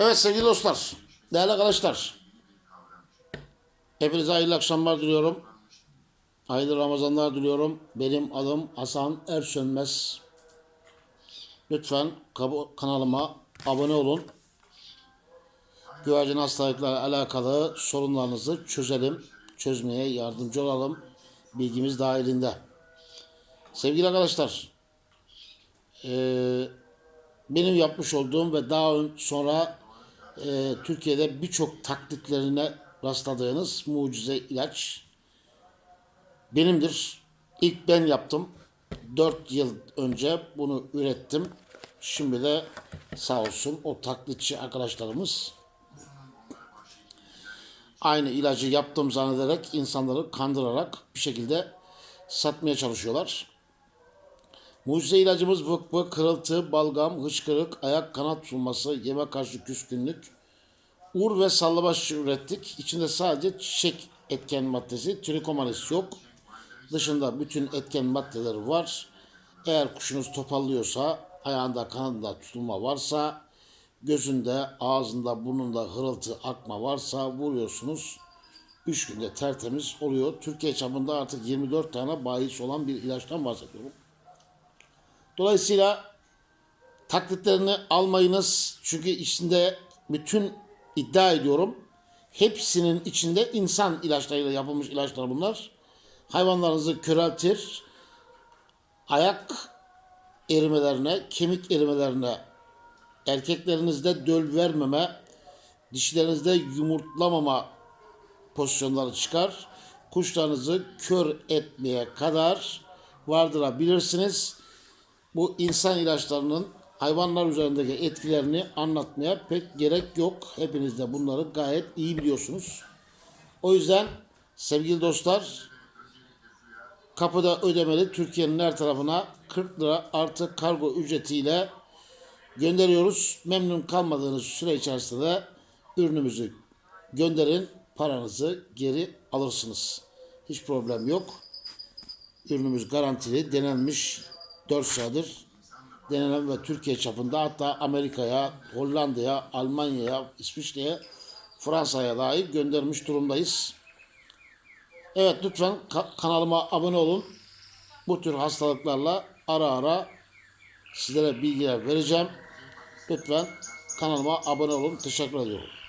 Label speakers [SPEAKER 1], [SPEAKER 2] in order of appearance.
[SPEAKER 1] Evet sevgili dostlar, değerli arkadaşlar. Hepinize hayırlı akşamlar diliyorum. Hayırlı Ramazanlar diliyorum. Benim adım Hasan Ersönmez. Lütfen kanalıma abone olun. Güvercin hastalıklarla alakalı sorunlarınızı çözelim, çözmeye yardımcı olalım. Bilgimiz dahilinde. Sevgili arkadaşlar, benim yapmış olduğum ve daha sonra e, Türkiye'de birçok taklitlerine rastladığınız mucize ilaç benimdir. İlk ben yaptım. 4 yıl önce bunu ürettim. Şimdi de sağ olsun o taklitçi arkadaşlarımız aynı ilacı yaptım zannederek insanları kandırarak bir şekilde satmaya çalışıyorlar. Mucize ilacımız vık vık, kırıltı, balgam, hıçkırık, ayak kanat tutulması, yeme karşı küskünlük, ur ve sallabaş ürettik. İçinde sadece çiçek etken maddesi, trikomanis yok. Dışında bütün etken maddeleri var. Eğer kuşunuz topallıyorsa, ayağında kanadında tutulma varsa, gözünde, ağzında, burnunda hırıltı, akma varsa vuruyorsunuz. 3 günde tertemiz oluyor. Türkiye çapında artık 24 tane bahis olan bir ilaçtan bahsediyorum. Dolayısıyla taklitlerini almayınız. Çünkü içinde bütün iddia ediyorum hepsinin içinde insan ilaçlarıyla yapılmış ilaçlar bunlar. Hayvanlarınızı köreltir. Ayak erimelerine, kemik erimelerine, erkeklerinizde döl vermeme, dişlerinizde yumurtlamama pozisyonları çıkar. Kuşlarınızı kör etmeye kadar vardırabilirsiniz bu insan ilaçlarının hayvanlar üzerindeki etkilerini anlatmaya pek gerek yok. Hepiniz de bunları gayet iyi biliyorsunuz. O yüzden sevgili dostlar kapıda ödemeli Türkiye'nin her tarafına 40 lira artı kargo ücretiyle gönderiyoruz. Memnun kalmadığınız süre içerisinde de ürünümüzü gönderin paranızı geri alırsınız. Hiç problem yok. Ürünümüz garantili, denenmiş 4 sıradır denenen ve Türkiye çapında hatta Amerika'ya, Hollanda'ya, Almanya'ya, İsviçre'ye, Fransa'ya dahi göndermiş durumdayız. Evet lütfen ka- kanalıma abone olun. Bu tür hastalıklarla ara ara sizlere bilgiler vereceğim. Lütfen kanalıma abone olun. Teşekkür ediyorum.